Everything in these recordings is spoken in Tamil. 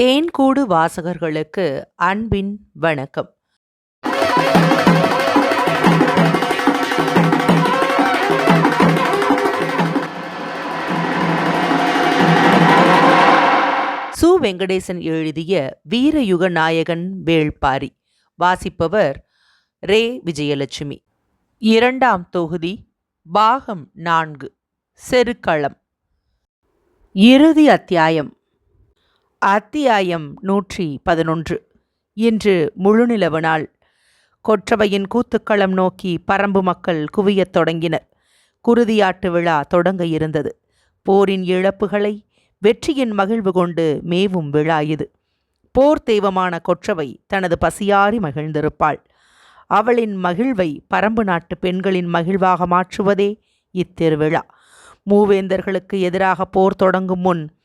தேன்கூடு வாசகர்களுக்கு அன்பின் வணக்கம். சு. வெங்கடேசன் எழுதிய வீரயுக நாயகன் வேள்பாரி. வாசிப்பவர் ரே. விஜயலட்சுமி. இரண்டாம் தொகுதி பாகம் நான்கு செருக்களம். இறுதி அத்தியாயம். அத்தியாயம் நூற்றி பதினொன்று. இன்று முழுநிலவு நாள் கொற்றவையின் கூத்துக்களம் நோக்கி பரம்பு மக்கள் குவியத் தொடங்கினர். குருதியாட்டு விழா தொடங்க இருந்தது. போரின் இழப்புகளை வெற்றியின் மகிழ்வு கொண்டு மேவும் விழா இது. போர் தெய்வமான கொற்றவை தனது பசியாறி மகிழ்ந்திருப்பாள். அவளின் மகிழ்வை பரம்பு நாட்டு பெண்களின் மகிழ்வாக மாற்றுவதே இத்திருவிழா. மூவேந்தர்களுக்கு எதிராக போர் தொடங்கும் முன்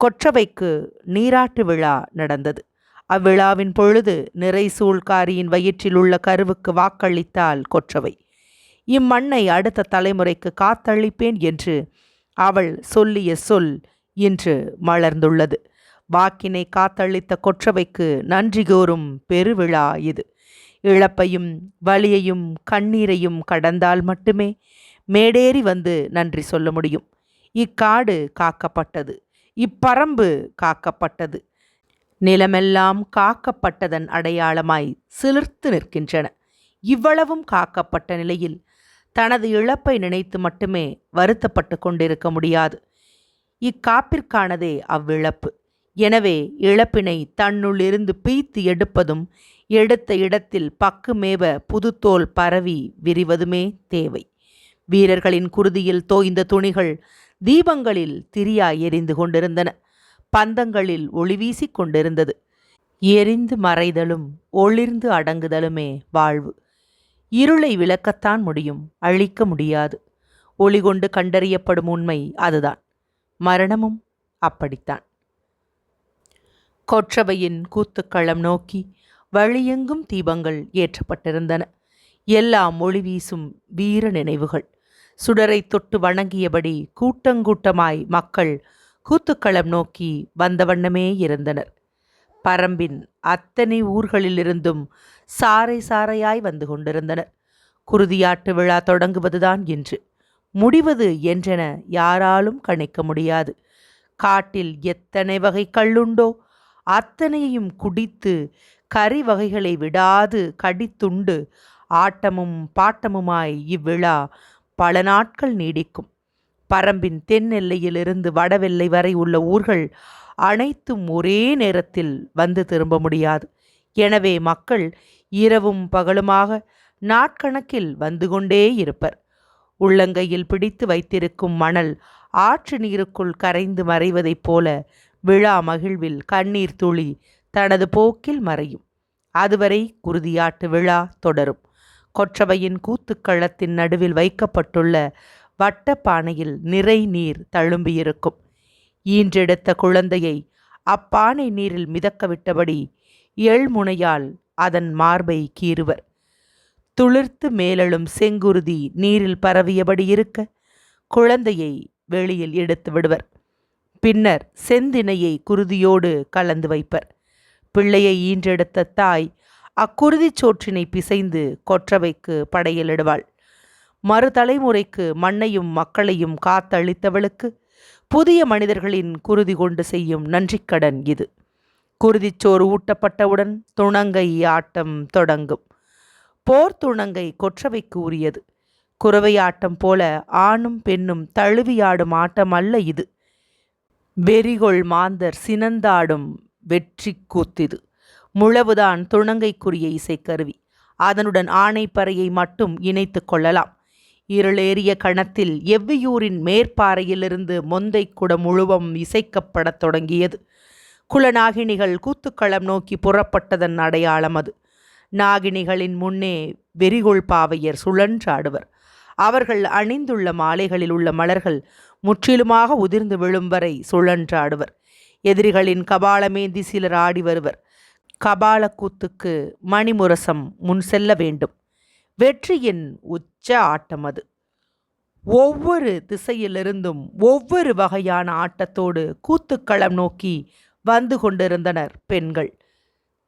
கொற்றவைக்கு நீராட்டு விழா நடந்தது. அவ்விழாவின் பொழுது நிறை சூழ்காரியின் வயிற்றில் உள்ள கருவுக்கு வாக்களித்தாள் கொற்றவை. இம்மண்ணை அடுத்த தலைமுறைக்கு காத்தளிப்பேன் என்று அவள் சொல்லிய சொல் இன்று மலர்ந்துள்ளது. வாக்கினை காத்தளித்த கொற்றவைக்கு நன்றி கூறும் பெருவிழா இது. இழப்பையும் வலியையும் கண்ணீரையும் கடந்தால் மட்டுமே மேடேறி வந்து நன்றி சொல்ல முடியும். இக்காடு காக்கப்பட்டது. இப்பரம்பு காக்கப்பட்டது. நிலமெல்லாம் காக்கப்பட்டதன் அடையாளமாய் சிலிர்த்து நிற்கின்றன. இவ்வளவும் காக்கப்பட்ட நிலையில் தனது இழப்பை நினைத்து மட்டுமே வருத்தப்பட்டு கொண்டிருக்க முடியாது. இக்காப்பிற்கானதே அவ்விழப்பு. எனவே இழப்பினை தன்னுள்ளிருந்து பீய்த்து எடுப்பதும் எடுத்த இடத்தில் பக்குமேவ புதுத்தோல் பரவி விரிவதுமே தேவை. வீரர்களின் குருதியில் தோய்ந்த துணிகள் தீபங்களில் திரியாய் எரிந்து கொண்டிருந்தன. பந்தங்களில் ஒளி வீசிக் கொண்டிருந்தது. எரிந்து மறைதலும் ஒளிர்ந்து அடங்குதலுமே வாழ்வு. இருளை விளக்கத்தான் முடியும் அழிக்க முடியாது. ஒளி கொண்டு கண்டறியப்படும் உண்மை அதுதான். மரணமும் அப்படித்தான். கொற்றவையின் கூத்துக்களம் நோக்கி வழியெங்கும் தீபங்கள் ஏற்றப்பட்டிருந்தன. எல்லாம் ஒளி வீசும் வீர நினைவுகள். சுடரை தொட்டு வணங்கியபடி கூட்டங்கூட்டமாய் மக்கள் கூத்துக்களம் நோக்கி வந்த வண்ணமே இருந்தனர். பரம்பின் அத்தனை ஊர்களிலிருந்தும் சாறை சாறையாய் வந்து கொண்டிருந்தனர். குருதியாட்டு விழா தொடங்குவதுதான் என்று முடிவது என்றென யாராலும் கணிக்க முடியாது. காட்டில் எத்தனை வகை கல்லுண்டோ அத்தனையையும் குடித்து கறி வகைகளை விடாது கடித்துண்டு ஆட்டமும் பாட்டமுமாய் இவ்விழா பல நாட்கள் நீடிக்கும். பரம்பின் தென் எல்லையிலிருந்து வடவெல்லை வரை உள்ள ஊர்கள் அனைத்தும் ஒரே நேரத்தில் வந்து திரும்ப முடியாது. எனவே மக்கள் இரவும் பகலுமாக நாட்கணக்கில் வந்து கொண்டே இருப்பர். உள்ளங்கையில் பிடித்து வைத்திருக்கும் மணல் ஆற்று நீருக்குள் கரைந்து மறைவதைப் போல விழா மகிழ்வில் கண்ணீர் துளி தனது போக்கில் மறையும். அதுவரை குருதியாட்டு விழா தொடரும். கொற்றவையின் கூத்துக்களத்தின் நடுவில் வைக்கப்பட்டுள்ள வட்டப்பானையில் நிறை நீர் தழும்பியிருக்கும். ஈன்றெடுத்த குழந்தையை அப்பானை நீரில் மிதக்க விட்டபடி எள்முனையால் அதன் மார்பை கீறுவர். துளிர்த்து மேலெழும் செங்குருதி நீரில் பரவியபடி இருக்க குழந்தையை வெளியில் எடுத்து விடுவர். பின்னர் செந்தினையை குருதியோடு கலந்து வைப்பர். பிள்ளையை ஈன்றெடுத்த தாய் அக்குருதிச் சோற்றினை பிசைந்து கொற்றவைக்கு படையலிடுவாள். மறுதலைமுறைக்கு மண்ணையும் மக்களையும் காத்தளித்தவளுக்கு புதிய மனிதர்களின் குருதி கொண்டு செய்யும் நன்றிக்கடன் இது. குருதிச்சோறு ஊட்டப்பட்டவுடன் துணங்கை ஆட்டம் தொடங்கும். போர் துணங்கை கொற்றவைக்கு உரியது. குறவையாட்டம் போல ஆணும் பெண்ணும் தழுவியாடும் ஆட்டம் அல்ல இது. வெறிகொள் மாந்தர் சினந்தாடும் வெற்றி கூத்திது முழவுதான் துணங்கைக்குரிய இசைக்கருவி. அதனுடன் ஆணைப்பறையை மட்டும் இணைத்து கொள்ளலாம். இருளேறிய கணத்தில் எவ்வியூரின் மேற்பாறையிலிருந்து மொந்தை குடம் முழுவம் இசைக்கப்படத் தொடங்கியது. குலநாகினிகள் கூத்துக்களம் நோக்கி புறப்பட்டதன் அடையாளம் அது. நாகினிகளின் முன்னே வெறிகோள் பாவையர் சுழன்றாடுவர். அவர்கள் அணிந்துள்ள மாலைகளில் உள்ள மலர்கள் முற்றிலுமாக உதிர்ந்து விழும் வரை சுழன்றாடுவர். எதிரிகளின் கபாலமேந்தி சிலர் ஆடி வருவர். கபாலக்கூத்துக்கு மணிமுரசம் முன் செல்ல வேண்டும். வெற்றியின் உச்ச ஆட்டம் அது. ஒவ்வொரு திசையிலிருந்தும் ஒவ்வொரு வகையான ஆட்டத்தோடு கூத்துக்களம் நோக்கி வந்து கொண்டிருந்தனர் பெண்கள்.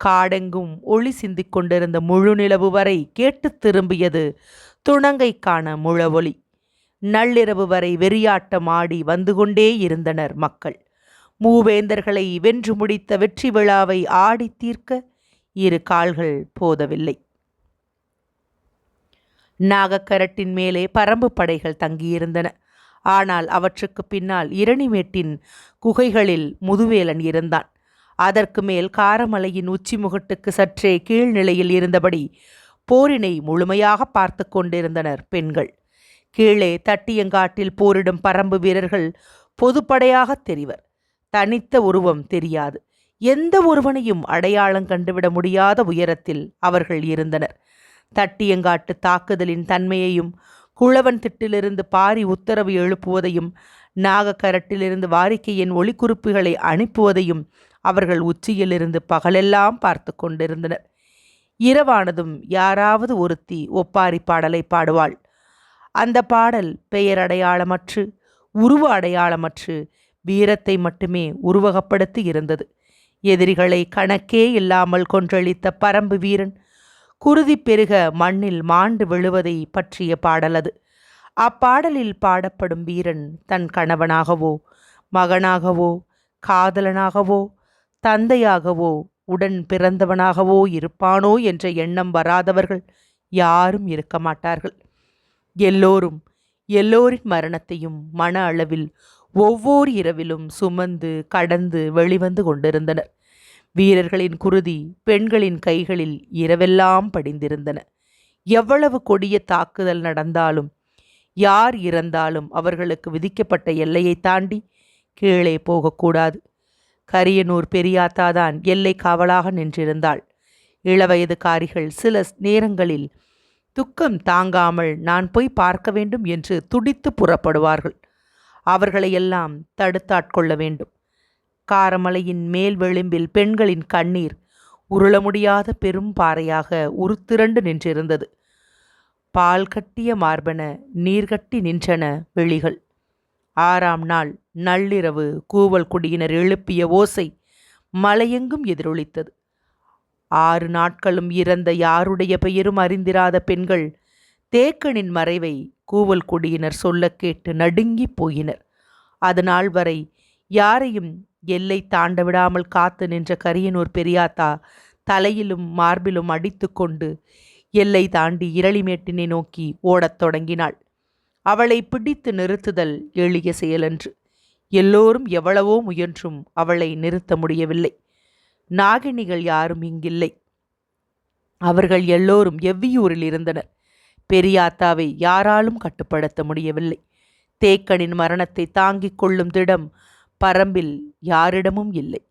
காடெங்கும் ஒளி சிந்திக் கொண்டிருந்த முழு நிலவு வரை கேட்டுத் திரும்பியது துணங்கைக்கான முழவொலி. நள்ளிரவு வரை வெறியாட்டம் ஆடி வந்து கொண்டே இருந்தனர் மக்கள். மூவேந்தர்களை வென்று முடித்த வெற்றி விழாவை ஆடி தீர்க்க இரு கால்கள் போதவில்லை. நாகக்கரட்டின் மேலே பரம்பு படைகள் தங்கியிருந்தன. ஆனால் அவற்றுக்கு பின்னால் இரணிமேட்டின் குகைகளில் முதுவேலன் இருந்தான். அதற்கு மேல் காரமலையின் உச்சி முகட்டுக்கு சற்றே கீழ்நிலையில் இருந்தபடி போரினை முழுமையாக பார்த்து கொண்டிருந்தனர் பெண்கள். கீழே தட்டியங்காட்டில் போரிடும் பரம்பு வீரர்கள் பொதுப்படையாக தெரிவர். தனித்த உருவம் தெரியாது. எந்த ஒருவனையும் அடையாளம் கண்டுவிட முடியாத உயரத்தில் அவர்கள் இருந்தனர். தட்டியங்காட்டு தாக்குதலின் தன்மையையும் குழவன் திட்டிலிருந்து பாரி உத்தரவு எழுப்புவதையும் நாகக்கரட்டிலிருந்து வாரிக்கையின் ஒளிக்குறிப்புகளை அனுப்புவதையும் அவர்கள் உச்சியிலிருந்து பகலெல்லாம் பார்த்து கொண்டிருந்தனர். இரவானதும் யாராவது ஒருத்தி ஒப்பாரி பாடலை பாடுவாள். அந்த பாடல் பெயர் அடையாளமற்று உருவ அடையாளமற்று வீரத்தை மட்டுமே உருவகப்படுத்தி இருந்தது. எதிரிகளை கணக்கே இல்லாமல் கொன்றளித்த பரம்பு வீரன் குருதி பெருக மண்ணில் மாண்டு விழுவதை பற்றிய பாடல் அது அப்பாடலில் பாடப்படும் வீரன் தன் கணவனாகவோ மகனாகவோ காதலனாகவோ தந்தையாகவோ உடன் பிறந்தவனாகவோ இருப்பானோ என்ற எண்ணம் வராதவர்கள் யாரும் இருக்க மாட்டார்கள். எல்லோரும் எல்லோரின் மரணத்தையும் மன அளவில் ஒவ்வொரு இரவிலும் சுமந்து கடந்து வெளிவந்து கொண்டிருந்தனர். வீரர்களின் குருதி பெண்களின் கைகளில் இரவெல்லாம் படிந்திருந்தன. எவ்வளவு கொடிய தாக்குதல் நடந்தாலும் யார் இறந்தாலும் அவர்களுக்கு விதிக்கப்பட்ட எல்லையை தாண்டி கீழே போகக்கூடாது. கரியனூர் பெரியாத்தாதான் எல்லை காவலாக நின்றிருந்தாள். இளவயதுக்காரிகள் சில நேரங்களில் துக்கம் தாங்காமல் நான் போய் பார்க்க வேண்டும் என்று துடித்து புறப்படுவார்கள். அவர்களையெல்லாம் தடுத்தாட்கொள்ள வேண்டும். காரமலையின் மேல் விளிம்பில் பெண்களின் கண்ணீர் உருள முடியாத பெரும் பாறையாக உருத்திரண்டு நின்றிருந்தது. பால் கட்டிய மார்பன நீர்கட்டி நின்றன வெளிகள் ஆறாம் நாள் நள்ளிரவு கூவல் குடியினர் எழுப்பிய ஓசை மலையெங்கும் எதிரொலித்தது. ஆறு நாட்களும் இறந்த யாருடைய பெயரும் அறிந்திராத பெண்கள் தேக்கனின் மறைவை கூவல் குடியினர் சொல்ல கேட்டு நடுங்கிப் போயினர். அதனால் வரை யாரையும் எல்லை தாண்ட விடாமல் காத்து நின்ற கரியனூர் பெரியாத்தா தலையிலும் மார்பிலும் அடித்து கொண்டு எல்லை தாண்டி இரளிமேட்டினை நோக்கி ஓடத் தொடங்கினாள். அவளை பிடித்து நிறுத்துதல் எளிய செயலன்று. எல்லோரும் எவ்வளவோ முயன்றும் அவளை நிறுத்த முடியவில்லை. நாகினிகள் யாரும் இங்கில்லை. அவர்கள் எல்லோரும் எவ்வியூரில் இருந்தனர். பெரியாத்தாவை யாராலும் கட்டுப்படுத்த முடியவில்லை. தேக்கனின் மரணத்தை தாங்கிக் கொள்ளும் திடம் பரம்பில் யாரிடமும் இல்லை.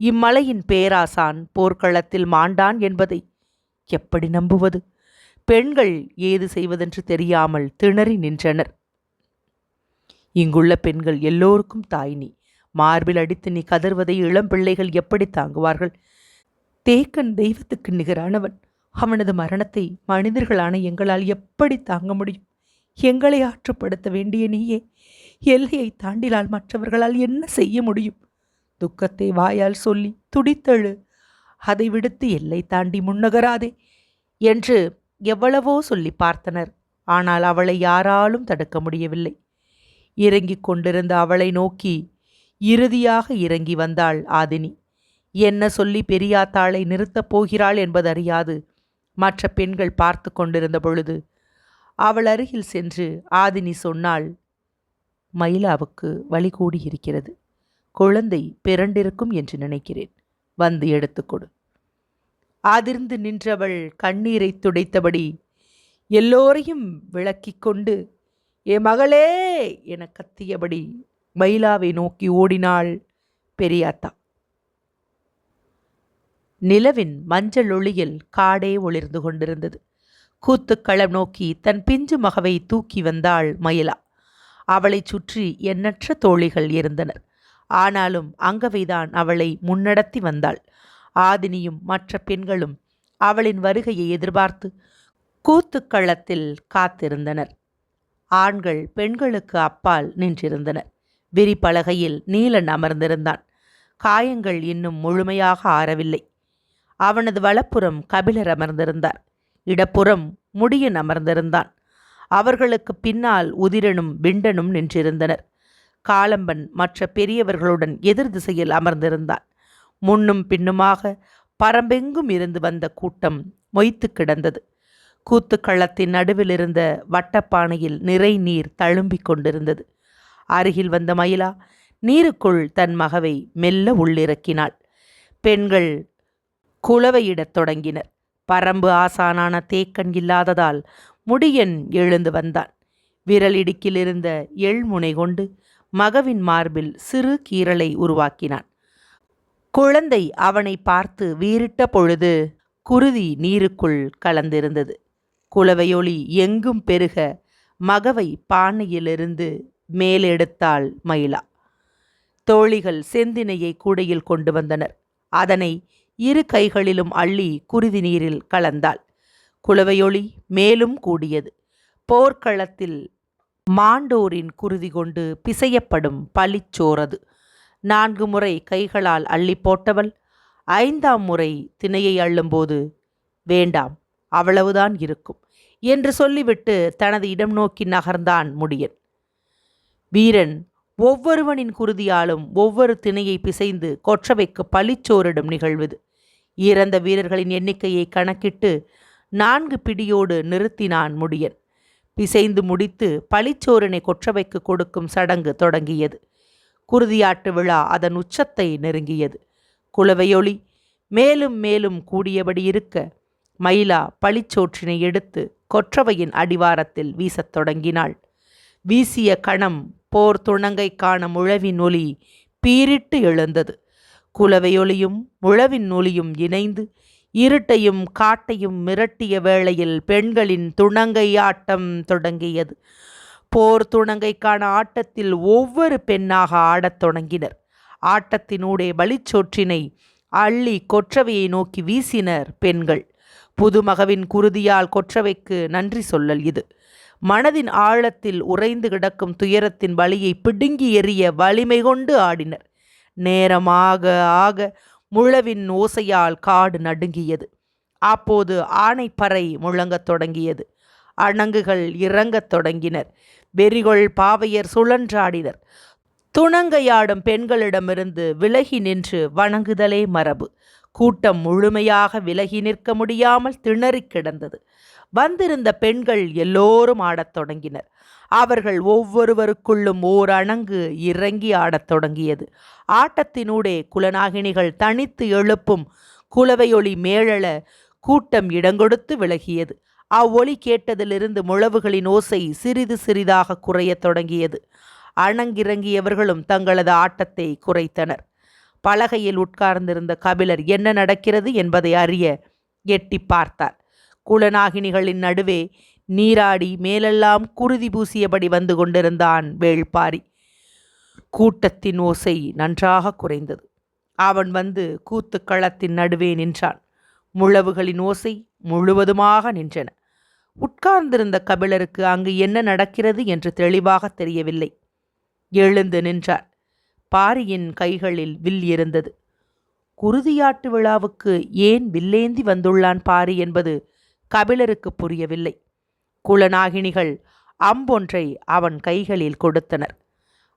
இம்மலையின் பேராசான் போர்க்களத்தில் மாண்டான் என்பதை எப்படி நம்புவது? பெண்கள் ஏது செய்வதென்று தெரியாமல் திணறி நின்றனர். இங்குள்ள பெண்கள் எல்லோருக்கும் தாய் நீ. மார்பில் அடித்து நீ கதர்வதை இளம் பிள்ளைகள் எப்படி தாங்குவார்கள்? தேக்கன் தெய்வத்துக்கு நிகரானவன். அவனது மரணத்தை மனிதர்களான எங்களால் எப்படி தாங்க முடியும்? எங்களை ஆற்றுப்படுத்த வேண்டிய நீயே எல்லையை தாண்டினால் மற்றவர்களால் என்ன செய்ய முடியும்? துக்கத்தை வாயால் சொல்லி துடித்தழு. அதை விடுத்து எல்லை தாண்டி முன்னகராதே என்று எவ்வளவோ சொல்லி பார்த்தனர். ஆனால் அவளை யாராலும் தடுக்க முடியவில்லை. இறங்கிக் கொண்டிருந்த அவளை நோக்கி இறுதியாக இறங்கி வந்தாள் ஆதினி. என்ன சொல்லி பெரியாத்தாளை நிறுத்தப் போகிறாள் என்பதறியாது. மற்ற பெண்கள் பார்த்து கொண்டிருந்த பொழுது அவள் அருகில் சென்று ஆதினி சொன்னாள் மயிலாவுக்கு வழி கூடியிருக்கிறது. குழந்தை பிறண்டிருக்கும் என்று நினைக்கிறேன். வந்து எடுத்துக்கொடு அதிர்ந்து நின்றவள் கண்ணீரை துடைத்தபடி எல்லோரையும் விளக்கிக் கொண்டு ஏ மகளே என கத்தியபடி மயிலாவை நோக்கி ஓடினாள் பெரியாத்தா. நிலவின் மஞ்சள் ஒளியில் காடே ஒளிர்ந்து கொண்டிருந்தது. கூத்துக்களம் நோக்கி தன் பிஞ்சு மகவை தூக்கி வந்தாள் மயிலா. அவளைச் சுற்றி எண்ணற்ற தோழிகள் இருந்தனர். ஆனாலும் அங்கவைதான் அவளை முன்னடத்தி வந்தாள். ஆதினியும் மற்ற பெண்களும் அவளின் வருகையை எதிர்பார்த்து கூத்துக்களத்தில் காத்திருந்தனர். ஆண்கள் பெண்களுக்கு அப்பால் நின்றிருந்தனர். விரிப்பலகையில் நீலன் அமர்ந்திருந்தான். காயங்கள் இன்னும் முழுமையாக ஆறவில்லை. அவனது வலப்புறம் கபிலர் அமர்ந்திருந்தார். இடப்புறம் முடியன் அமர்ந்திருந்தான். அவர்களுக்கு பின்னால் உதிரனும் விண்டனும் நின்றிருந்தனர். காலம்பன் மற்ற பெரியவர்களுடன் எதிர் திசையில் அமர்ந்திருந்தான். முன்னும் பின்னுமாக பரம்பெங்கும் இருந்து வந்த கூட்டம் மொய்த்து கிடந்தது. கூத்துக்களத்தின் நடுவில் இருந்த வட்டப்பானையில் நிறை நீர் தழும்பிக் கொண்டிருந்தது. அருகில் வந்த மயிலா நீருக்குள் தன் மகவை மெல்ல உள்ளிறக்கினாள். பெண்கள் குளவையிடத் தொடங்கினர். பரம்பு ஆசானான தேக்கன் இல்லாததால் முடியன் எழுந்து வந்தான். விரலிடுக்கிலிருந்த எள்முனை கொண்டு மகவின் மார்பில் சிறு கீறலை உருவாக்கினான். குழந்தை அவனை பார்த்து வீறிட்ட பொழுது குருதி நீருக்குள் கலந்திருந்தது. குலவையொளி எங்கும் பெருக மகவை பானையிலிருந்து மேலெடுத்தாள் மயிலா. தோழிகள் செந்தினையை கூடையில் கொண்டு வந்தனர். அதனை இரு கைகளிலும் அள்ளி குருதி நீரில் கலந்தாள். குளவையொளி மேலும் கூடியது. போர்க்களத்தில் மாண்டோரின் குருதி கொண்டு பிசையப்படும் பழிச்சோரது நான்கு முறை கைகளால் அள்ளி போட்டவள் ஐந்தாம் முறை திணையை அள்ளும்போது வேண்டாம் அவ்வளவுதான் இருக்கும் என்று சொல்லிவிட்டு தனது இடம் நோக்கி நகர்ந்தான் முடியன். வீரன் ஒவ்வொருவனின் குருதியாலும் ஒவ்வொரு திணையை பிசைந்து கொற்றவைக்கு பழிச்சோரிடும் நிகழ்வது இறந்த வீரர்களின் எண்ணிக்கையை கணக்கிட்டு நான்கு பிடியோடு நிறுத்தினான் முடியன். பிசைந்து முடித்து பழிச்சோரினை கொற்றவைக்கு கொடுக்கும் சடங்கு தொடங்கியது. குருதியாட்டு விழா அதன் உச்சத்தை நெருங்கியது. குலவையொளி மேலும் மேலும் கூடியபடி இருக்க மயிலா பழிச்சோற்றினை எடுத்து கொற்றவையின் அடிவாரத்தில் வீசத் தொடங்கினாள். வீசிய கணம் போர் துணங்கை காண முழவின் ஒலி பீரிட்டு எழுந்தது. குலவையொலியும் முழவின் ஒலியும் இணைந்து இருட்டையும் காட்டையும் மிரட்டிய வேளையில் பெண்களின் துணங்கை ஆட்டம் தொடங்கியது. போர் துணங்கைக்கான ஆட்டத்தில் ஒவ்வொரு பெண்ணாக ஆடத் தொடங்கினர். ஆட்டத்தினூடே பலிச்சோற்றினை அள்ளி கொற்றவையை நோக்கி வீசினர் பெண்கள். புதுமகவின் குருதியால் கொற்றவைக்கு நன்றி சொல்லல் இது. மனதின் ஆழத்தில் உறைந்து கிடக்கும் துயரத்தின் வழியை பிடுங்கி எறிய வலிமை கொண்டு ஆடினர். நேரமாக ஆக முழவின் ஓசையால் காடு நடுங்கியது. அப்போது ஆனைப்பறை முழங்கத் தொடங்கியது. அணங்குகள் இறங்கத் தொடங்கினர். வெறிகொள் பாவையர் சுழன்றாடினர். துணங்கையாடும் பெண்களிடமிருந்து விலகி நின்று வணங்குதலே மரபு. கூட்டம் முழுமையாக விலகி நிற்க முடியாமல் திணறிக் கிடந்தது. வந்திருந்த பெண்கள் எல்லோரும் ஆடத் தொடங்கினர். அவர்கள் ஒவ்வொருவருக்குள்ளும் ஓர் அணங்கு இறங்கி ஆடத் தொடங்கியது. ஆட்டத்தினூடே குலநாகினிகள் தனித்து எழுப்பும் குலவையொளி மேழல கூட்டம் இடங்கொடுத்து விலகியது. அவ்வொலி கேட்டதிலிருந்து முழவுகளின் ஓசை சிறிது சிறிதாக குறையத் தொடங்கியது. அணங்கிறங்கியவர்களும் தங்களது ஆட்டத்தை குறைத்தனர். பலகையில் உட்கார்ந்திருந்த கபிலர் என்ன நடக்கிறது என்பதை அறிய எட்டி பார்த்தார். குலநாகினிகளின் நடுவே நீராடி மேலெல்லாம் குருதி பூசியபடி வந்து கொண்டிருந்தான் வேள்பாரி. கூட்டத்தின் ஓசை நன்றாக குறைந்தது. அவன் வந்து கூத்துக்களத்தின் நடுவே நின்றான். முழவுகளின் ஓசை முழுவதுமாக நின்றன. உட்கார்ந்திருந்த கபிலருக்கு அங்கு என்ன நடக்கிறது என்று தெளிவாக தெரியவில்லை. எழுந்து நின்றார். பாரியின் கைகளில் வில் இருந்தது. குருதியாட்டு விழாவுக்கு ஏன் வில்லேந்தி வந்துள்ளான் பாரி என்பது கபிலருக்கு புரியவில்லை. குலநாகினிகள் அம்பொன்றை அவன் கைகளில் கொடுத்தனர்.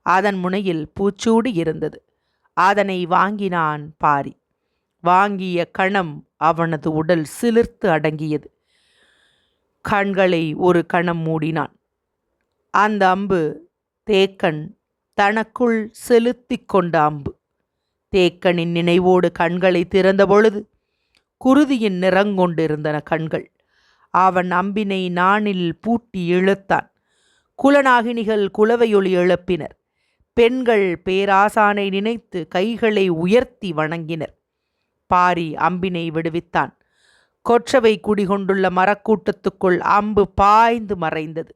அதன் முனையில் பூச்சூடு இருந்தது. அதனை வாங்கினான் பாரி. வாங்கிய கணம் அவனது உடல் சிலிர்த்து அடங்கியது. கண்களை ஒரு கணம் மூடினான். அந்த அம்பு தேக்கன் தனக்குள் செலுத்தி கொண்ட அம்பு. தேக்கனின் நினைவோடு கண்களை திறந்தபொழுது குருதியின் நிறங்கொண்டிருந்தன கண்கள். அவன் அம்பினை நானில் பூட்டி இழுத்தான். குலநாகினிகள் குலவையொளி எழுப்பினர். பெண்கள் பேராசானை நினைத்து கைகளை உயர்த்தி வணங்கினர். பாரி அம்பினை விடுவித்தான். கொற்றவை குடிகொண்டுள்ள மரக்கூட்டத்துக்குள் அம்பு பாய்ந்து மறைந்தது.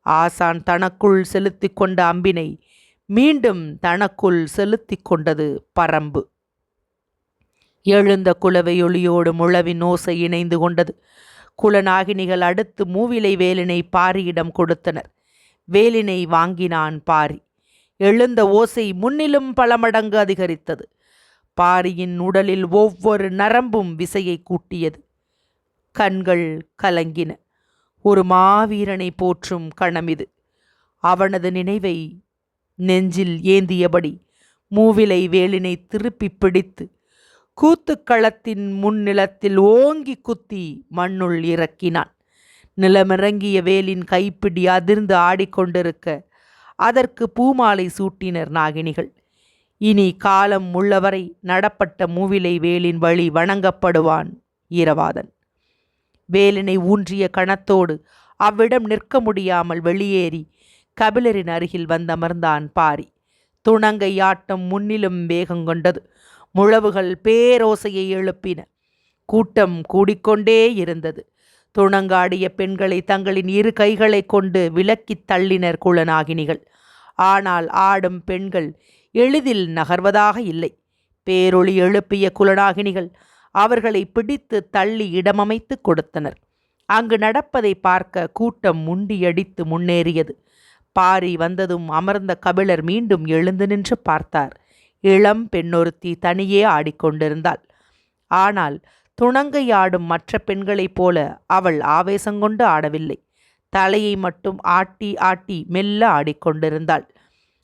ஆசான் தனக்குள் செலுத்தி கொண்ட அம்பினை மீண்டும் தனக்குள் செலுத்தி கொண்டது பரம்பு. எழுந்த குலவையொளியோடு முழவின் ஓசை இணைந்து கொண்டது. குலநாகினிகள் அடுத்து மூவிலை வேலினை பாரியிடம் கொடுத்தனர். வேலினை வாங்கினான் பாரி. எழுந்த ஓசை முன்னிலும் பல மடங்கு அதிகரித்தது. பாரியின் உடலில் ஒவ்வொரு நரம்பும் விசையை கூட்டியது. கண்கள் கலங்கின. ஒரு மாவீரனை போற்றும் கணம் இது. அவனது நினைவை நெஞ்சில் ஏந்தியபடி மூவிலை வேலினை திருப்பி பிடித்து கூத்துக்களத்தின் முன்னிலத்தில் ஓங்கி குத்தி மண்ணுள் இறக்கினான். நிலமிறங்கிய வேலின் கைப்பிடி அதிர்ந்து ஆடிக்கொண்டிருக்க அதற்கு பூமாலை சூட்டினர் நாகினிகள். இனி காலம் உள்ளவரை நடப்பட்ட மூவிலை வேலின் வழி வணங்கப்படுவான் ஈரவாதன் வேலினை ஊன்றிய கணத்தோடு அவ்விடம் நிற்க முடியாமல் வெளியேறி கபிலரின் அருகில் வந்தமர்ந்தான் பாரி. துணங்கை ஆட்டம் முன்னிலும் வேகம் கொண்டது. முழவுகள் பேரோசையை எழுப்பின. கூட்டம் கூடிக்கொண்டே இருந்தது. துணங்காடிய பெண்களை தங்களின் இரு கைகளை கொண்டு விலக்கித் தள்ளினர் குளநாகினிகள் ஆனால் ஆடும் பெண்கள் எளிதில் நகர்வதாக இல்லை. பேரொளி எழுப்பிய குலநாகினிகள் அவர்களை பிடித்து தள்ளி இடமமைத்து கொடுத்தனர். அங்கு நடப்பதை பார்க்க கூட்டம் முண்டியடித்து முன்னேறியது. பாரி வந்ததும் அமர்ந்த கபிலர் மீண்டும் எழுந்து நின்று பார்த்தார். இளம் பெண்ணொருத்தி தனியே ஆடிக்கொண்டிருந்தாள். ஆனால் துணங்கை ஆடும் மற்ற பெண்களைப் போல அவள் ஆவேசங்கொண்டு ஆடவில்லை. தலையை மட்டும் ஆட்டி ஆட்டி மெல்ல ஆடிக்கொண்டிருந்தாள்.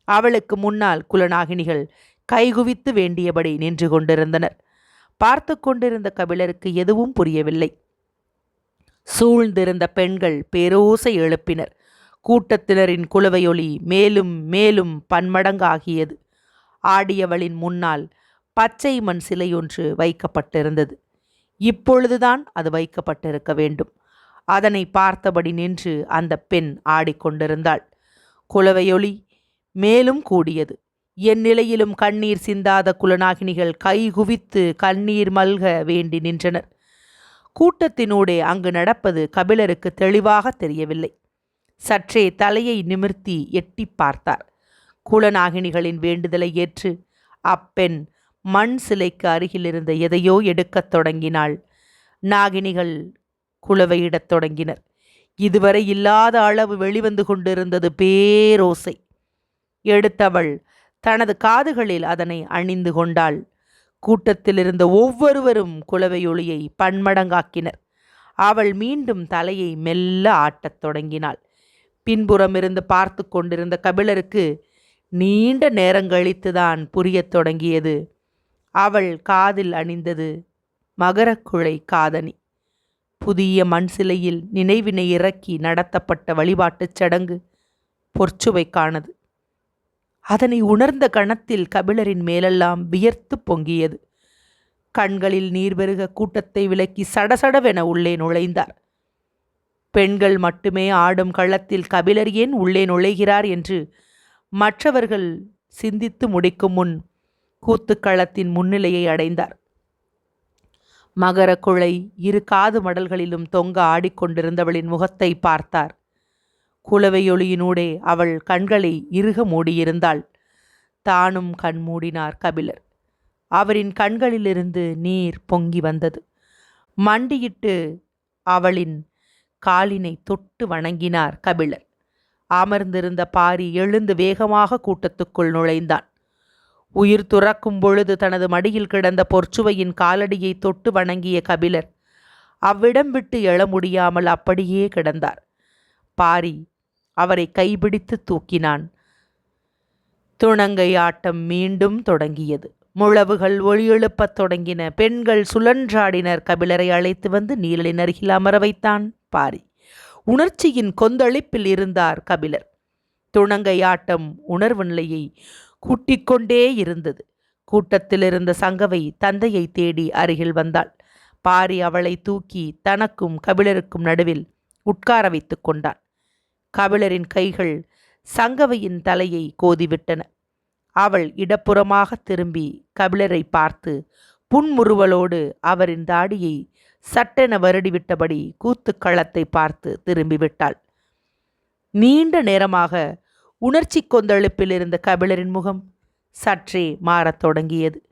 அவளுக்கு முன்னால் குலநாகினிகள் கைகுவித்து வேண்டியபடி நின்று கொண்டிருந்தனர். பார்த்து கொண்டிருந்த கபிலருக்கு எதுவும் புரியவில்லை. சூழ்ந்திருந்த பெண்கள் பேரோசை எழுப்பினர். கூட்டத்தினரின் குலவையொலி மேலும் மேலும் பன்மடங்காகியது. ஆடியவளின் முன்னால் பச்சை மண் சிலையொன்று வைக்கப்பட்டிருந்தது. இப்பொழுதுதான் அது வைக்கப்பட்டிருக்க வேண்டும். அதனை பார்த்தபடி நின்று அந்த பெண் ஆடிக்கொண்டிருந்தாள். குலவையொலி மேலும் கூடியது. என் நிலையிலும் கண்ணீர் சிந்தாத குலநாகினிகள் கைகுவித்து கண்ணீர் மல்க வேண்டி நின்றனர். கூட்டத்தினூடே அங்கு நடப்பது கபிலருக்கு தெளிவாக தெரியவில்லை. சற்றே தலையை நிமிர்த்தி எட்டி பார்த்தார். குலநாகினிகளின் வேண்டுதலை ஏற்று அப்பெண் மண் சிலைக்கு அருகிலிருந்த எதையோ எடுக்கத் தொடங்கினாள். நாகினிகள் குளவையிடத் தொடங்கினர். இதுவரை இல்லாத அளவு வெளிவந்து கொண்டிருந்தது பேரோசை. எடுத்தவள் தனது காதுகளில் அதனை அணிந்து கொண்டாள். கூட்டத்தில் இருந்த ஒவ்வொருவரும் குலவையொளியை பன்மடங்காக்கினர். அவள் மீண்டும் தலையை மெல்ல ஆட்டத் தொடங்கினாள். பின்புறமிருந்து பார்த்து கொண்டிருந்த கபிலருக்கு நீண்ட நேரங்கழித்துதான் புரியத் தொடங்கியது. அவள் காதில் அணிந்தது மகரக்குழை காதணி. புதிய மண் சிலையில் நினைவினை இறக்கி நடத்தப்பட்ட வழிபாட்டுச் சடங்கு பொற்சுவைக்கானது அதனை உணர்ந்த கணத்தில் கபிலரின் மேலெல்லாம் வியர்த்து பொங்கியது. கண்களில் நீர் பெருக கூட்டத்தை விலக்கி சடசடவென உள்ளே நுழைந்தார். பெண்கள் மட்டுமே ஆடும் களத்தில் கபிலர் ஏன் உள்ளே நுழைகிறார் என்று மற்றவர்கள் சிந்தித்து முடிக்கும் முன் கூத்துக்களத்தின் முன்னிலையை அடைந்தார். மகர குழை இரு காது மடல்களிலும் தொங்க ஆடிக்கொண்டிருந்தவளின் முகத்தை பார்த்தார். குலவையொளியினூடே அவள் கண்களை இறுக மூடியிருந்தாள். தானும் கண் மூடினார் கபிலர். அவரின் கண்களிலிருந்து நீர் பொங்கி வந்தது. மண்டியிட்டு அவளின் காலினை தொட்டு வணங்கினார் கபிலர் அமர்ந்திருந்த பாரி எழுந்து வேகமாக கூட்டத்துக்குள் நுழைந்தான். உயிர் துறக்கும் பொழுது தனது மடியில் கிடந்த பொற்சுவையின் காலடியை தொட்டு வணங்கிய கபிலர் அவ்விடம் விட்டு எழ முடியாமல் அப்படியே கிடந்தார். பாரி அவரை கைபிடித்து தூக்கினான். துணங்கை ஆட்டம் மீண்டும் தொடங்கியது. முழவுகள் ஒளியெழுப்பத் தொடங்கின. பெண்கள் சுழன்றாடினர். கபிலரை அழைத்து வந்து நீலனின் அருகில் அமர வைத்தான். பாரி. உணர்ச்சியின் கொந்தளிப்பில் இருந்தார் கபிலர். துணங்கை ஆட்டம் உணர்வு நிலையை கூட்டிக்கொண்டே இருந்தது. கூட்டத்தில் இருந்த சங்கவை தந்தையை தேடி அருகில் வந்தாள். பாரி அவளை தூக்கி தனக்கும் கபிலருக்கும் நடுவில் உட்கார வைத்து கொண்டான். கபிலரின் கைகள் சங்கவையின் தலையை கோதிவிட்டன. அவள் இடப்புறமாக திரும்பி கபிலரை பார்த்து புன்முறுவலோடு அவரின் தாடியை சட்டென வருடிவிட்டபடி கூத்துக்களத்தை பார்த்து திரும்பிவிட்டாள். நீண்ட நேரமாக உணர்ச்சி கொந்தளிப்பில் இருந்த கபிலரின் முகம் சற்றே மாறத் தொடங்கியது.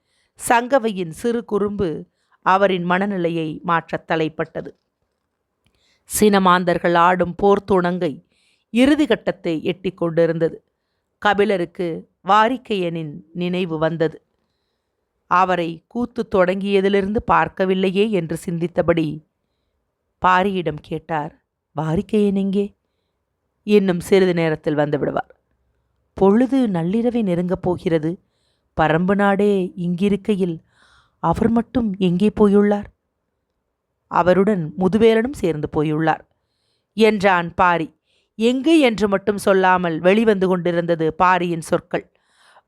சங்கவையின் சிறு குறும்பு அவரின் மனநிலையை மாற்றத் தலைப்பட்டது. சினமாந்தர்கள் ஆடும் போர்த்துணங்கை இறுதி கட்டத்தை எட்டி கொண்டிருந்தது. கபிலருக்கு வாரிக்கையனின் நினைவு வந்தது. அவரை கூத்து தொடங்கியதிலிருந்து பார்க்கவில்லையே என்று சிந்தித்தபடி பாரியிடம் கேட்டார் வாரிக்கையன் எங்கே? இன்னும் சிறிது நேரத்தில் வந்து விடுவார். பொழுது நள்ளிரவை நெருங்கப் போகிறது. பரம்பு நாடே இங்கிருக்கையில் அவர் மட்டும் எங்கே போயுள்ளார்? அவருடன் முதுவேலனும் சேர்ந்து போயுள்ளார் என்றான் பாரி. எங்கு? என்று மட்டும் சொல்லாமல் வெளிவந்து கொண்டிருந்தது பாரியின் சொற்கள்.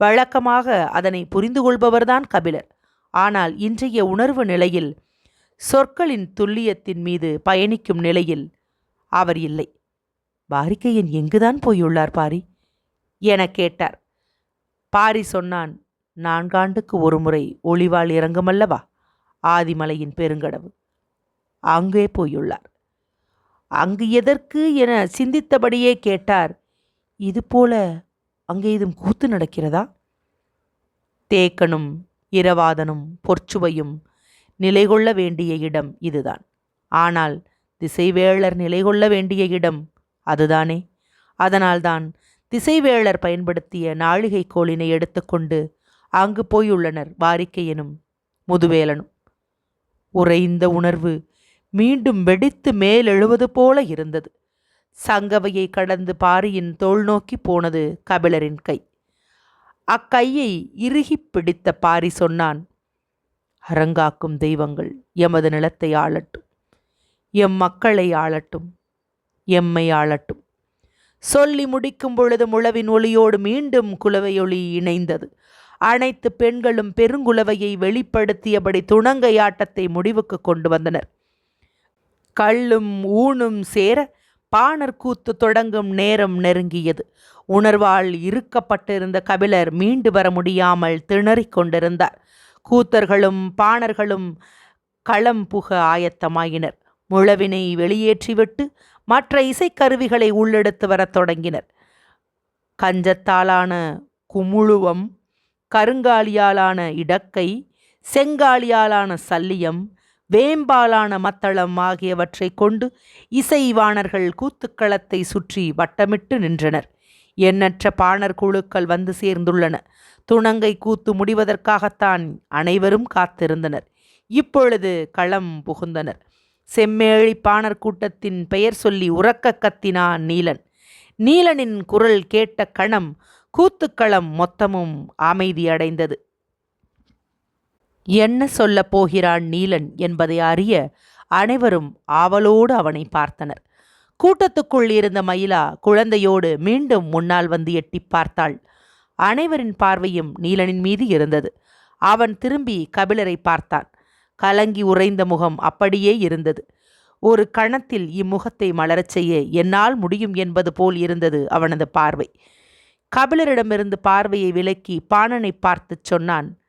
வழக்கமாக அதனை புரிந்து கொள்பவர்தான் கபிலர். ஆனால் இன்றைய உணர்வு நிலையில் சொற்களின் துல்லியத்தின் மீது பயணிக்கும் நிலையில் அவர் இல்லை. பாரிக்கையன் எங்குதான் போயுள்ளார் பாரி? என கேட்டார். பாரி சொன்னான் நான்காண்டுக்கு ஒருமுறை ஒளிவாள் இறங்குமல்லவா? ஆதிமலையின் பெருங்கடவு. அங்கே போயுள்ளார். அங்கு எதற்கு? என சிந்தித்தபடியே கேட்டார். இதுபோல அங்கே ஏதும் கூத்து நடக்கிறதா? தேக்கனும் இரவாதனும் பொற்சுவையும் நிலை கொள்ள வேண்டிய இடம் இதுதான். ஆனால் திசைவேளர் நிலை கொள்ள வேண்டிய இடம் அதுதானே? அதனால்தான் திசைவேளர் பயன்படுத்திய நாழிகை எடுத்துக்கொண்டு அங்கு போயுள்ளனர் வாரிக்கையனும் முதுவேலனும். உறைந்த உணர்வு மீண்டும் வெடித்து மேலெழுவது போல இருந்தது. சங்கவையை கடந்து பாரியின் தோல் நோக்கி போனது கபிலரின் கை. அக்கையை இறுகிப் பிடித்த பாரி சொன்னான் அரங்காக்கும் தெய்வங்கள் எமது நிலத்தை ஆளட்டும் எம் மக்களை ஆளட்டும் எம்மை ஆளட்டும். சொல்லி முடிக்கும் பொழுது முழவின் ஒளியோடு மீண்டும் குலவையொளி இணைந்தது. அனைத்து பெண்களும் பெருங்குலவையை வெளிப்படுத்தியபடி துணங்கை ஆட்டத்தை முடிவுக்கு கொண்டு வந்தனர். கள்ளும் ஊனும் சேர பாணர் கூத்து தொடங்கும் நேரம் நெருங்கியது. உணர்வால் இருக்கப்பட்டிருந்த கபிலர் மீண்டு வர முடியாமல் திணறிக் கொண்டிருந்தார். கூத்தர்களும் பாணர்களும் களம் புக ஆயத்தமாயினர். முழவினை வெளியேற்றிவிட்டு மற்ற இசைக்கருவிகளை உள்ளெடுத்து வரத் தொடங்கினர். கஞ்சத்தாலான குமுழுவம் கருங்காலியாலான இடக்கை செங்காலியாலான சல்லியம் வேம்பாலான மத்தளம் ஆகியவற்றை கொண்டு இசைவாணர்கள் கூத்துக்களத்தை சுற்றி வட்டமிட்டு நின்றனர். எண்ணற்ற பாணர் குழுக்கள் வந்து சேர்ந்துள்ளன. துணங்கை கூத்து முடிவதற்காகத்தான் அனைவரும் காத்திருந்தனர். இப்பொழுது களம் புகுந்தனர். செம்மேழி பாணர் கூட்டத்தின் பெயர் சொல்லி உறக்க கத்தினான் நீலன். நீலனின் குரல் கேட்ட கணம் கூத்துக்களம் மொத்தமும் அமைதியடைந்தது என்ன சொல்லப் போகிறான் நீலன் என்பதை அறிய அனைவரும் ஆவலோடு அவனை பார்த்தனர். கூட்டத்துக்குள் இருந்த மயிலா குழந்தையோடு மீண்டும் முன்னால் வந்து எட்டிப் பார்த்தாள். அனைவரின் பார்வையும் நீலனின் மீது இருந்தது. அவன் திரும்பி கபிலரை பார்த்தான். கலங்கி உறைந்த முகம் அப்படியே இருந்தது. ஒரு கணத்தில் இம்முகத்தை மலரச் செய்ய என்னால் முடியும் என்பது போல் இருந்தது அவனது பார்வை. கபிலரிடமிருந்து பார்வையை விலக்கி பாணனை பார்த்துச் சொன்னான்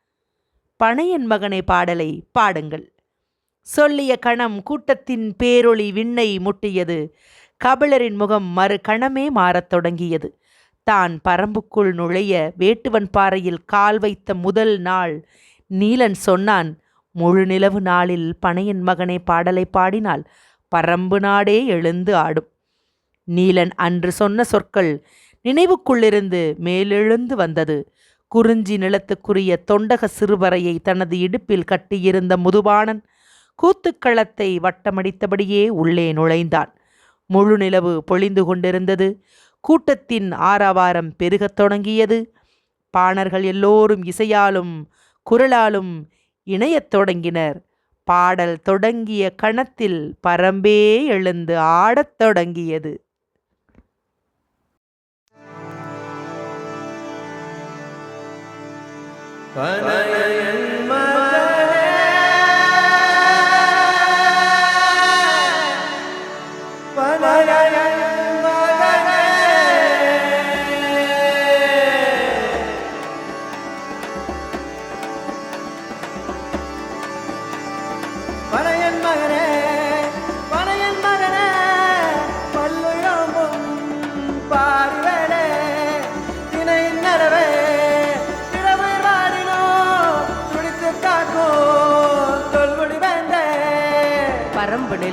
பனையன் மகனை பாடலை பாடுங்கள். சொல்லிய கணம் கூட்டத்தின் பேரொளி விண்ணை முட்டியது. கபிலரின் முகம் மறு கணமே மாறத் தொடங்கியது. தான் பரம்புக்குள் நுழைய வேட்டுவன் பாறையில் கால் வைத்த முதல் நாள். நீலன் சொன்னான் முழு நிலவு நாளில் பனையன் மகனை பாடலை பாடினால் பரம்பு நாடே எழுந்து ஆடும். நீலன் அன்று சொன்ன சொற்கள் நினைவுக்குள்ளிருந்து மேலெழுந்து வந்தது. குறிஞ்சி நிலத்துக்குரிய தொண்டக சிறுவரையை தனது இடுப்பில் கட்டியிருந்த முதுபானன் கூத்துக்களத்தை வட்டமடித்தபடியே உள்ளே நுழைந்தான். முழு நிலவு பொழிந்து கொண்டிருந்தது. கூட்டத்தின் ஆரவாரம் பெருகத் தொடங்கியது. பாணர்கள் எல்லோரும் இசையாலும் குரலாலும் இணையத் தொடங்கினர். பாடல் தொடங்கிய கணத்தில் பரம்பே எழுந்து ஆடத் தொடங்கியது. பனையன்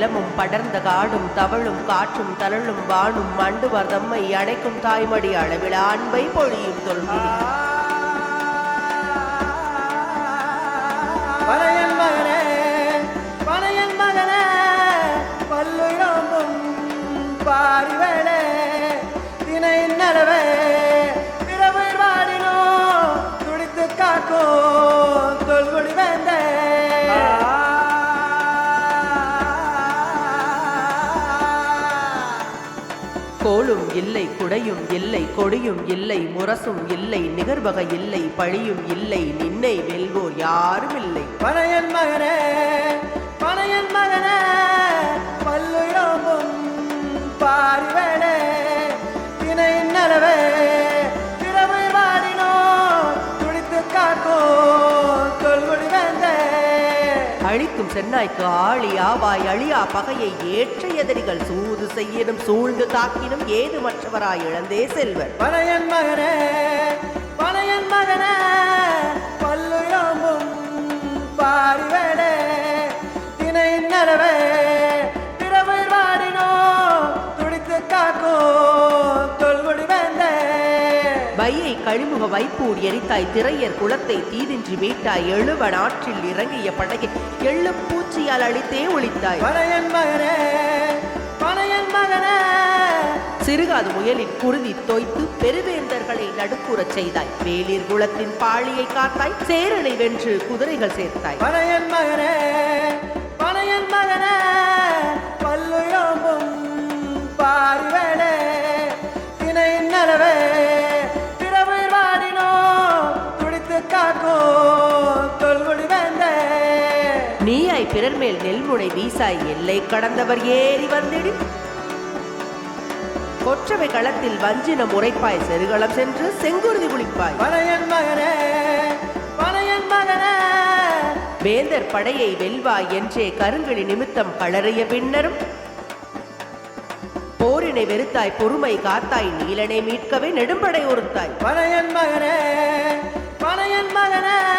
நிலமும் படர்ந்த காடும் தவழும் காற்றும் தளழும் வானும் மண்டுவர் தம்மை அணைக்கும் தாய்மடி அளவில் அன்பை பொழியும் தொல்குடி இல்லை இல்லை கொடியும் இல்லை முரசும் இல்லை நிகர்வகை இல்லை பழியும் இல்லை நின்னை வெல்வோர் யாரும் இல்லை. பனையன் மகனே பனையன் மகனே பல்லுழம்பும் பாரிவேளே தினை நலவே. அழிக்கும் சென்னாய்க்கு ஆழி ஆவாய் அழியா பகையை ஏற்ற எதிரிகள் சூது செய்யினும் சூழ்ந்து தாக்கினும் ஏது மற்றவராய் இழந்தே செல்வர். பழையன் மகனே பழையன் மகனே பல்லுழம்பும் பாரிவனே தினை நலவே கழிமுக வைப்பூர் எரித்தாய் திரையர் குலத்தை தீதின்றி மீட்டாய் எழுவ நாற்றில் இறங்கிய படகை எள்ளும் பூச்சியால் அழித்தே ஒளித்தாய் பனையன் மகனே பனையன் மகனே. சிறுகாது முயலின் குருதி தோய்த்து பெருவேந்தர்களை நடுக்குறச் செய்தாய். வேளிர் குலத்தின் பாழியை காத்தாய் சேரனை வென்று குதிரைகள் சேர்த்தாய். மகனே நெல்முனை வீசாய் எல்லை கடந்தவர் ஏறி வந்திடு. கொற்றவை களத்தில் வஞ்சின முறைப்பாய் செருகளம் சென்று செங்குருதி குளிப்பாய். பனையன் மகனே பனையன் மகனே. வேந்தர் படையை வெல்வாய் என்றே கருங்கிழி நிமித்தம் களறிய பின்னரும். போரினை வெறுத்தாய் பொறுமை காத்தாய் நீலனை மீட்கவே நெடும்படை ஒருத்தாய். பனையன் மகனே பனையன் மகனே.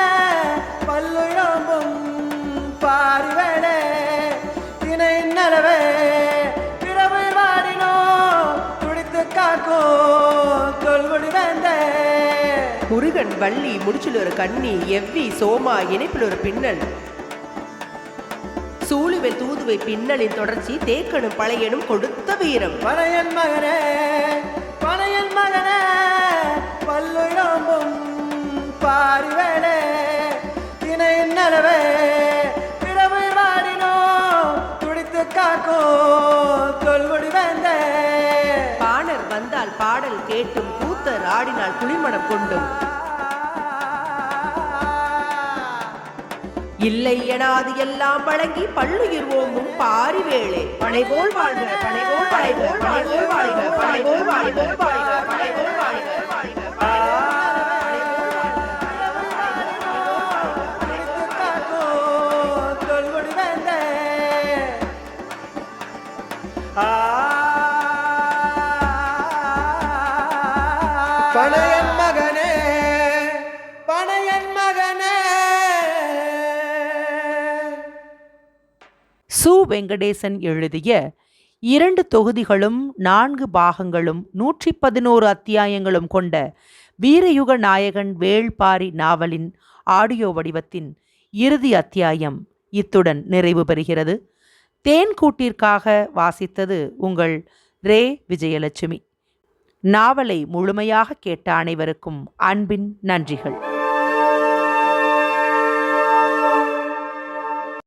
முருகன் வள்ளி முடிச்சில் ஒரு கண்ணி எவ்வி சோமா இணைப்பில் ஒரு பின்னல். சூழுவை தூதுவை பின்னலின் தொடர்ச்சி தேக்கனும் பழையனும் கொடுத்த வீரம். பனையன் மகனே பனையன் மகனே பல்லுழம்பும் பாரிவேளே தினை நலவே பிறவில் வாடினோ துடித்து காக்கோ தொல்குடி வேந்தே. பாணர் வந்தால் பாடல் கேட்டும் கூத்தர் ஆடினால் குளிமணம் கொண்டும். இல்லை எனாது எல்லாம் வழங்கி பல்லுயிர் ஓங்கும் பாரி வேளே பனைபோல் வாழ்க பனைபோல் வாழ்க பனைபோல் வாழ்க பனைபோல் வாழ்க. வெங்கடேசன் எழுதிய இரண்டு தொகுதிகளும் நான்கு பாகங்களும் நூற்றி பதினோரு அத்தியாயங்களும் கொண்ட வீரயுக நாயகன் வேள்பாரி நாவலின் ஆடியோ வடிவத்தின் இறுதி அத்தியாயம் இத்துடன் நிறைவு பெறுகிறது. தேன்கூட்டிற்காக வாசித்தது உங்கள் ரே. விஜயலட்சுமி. நாவலை முழுமையாக கேட்ட அனைவருக்கும் அன்பின் நன்றிகள்.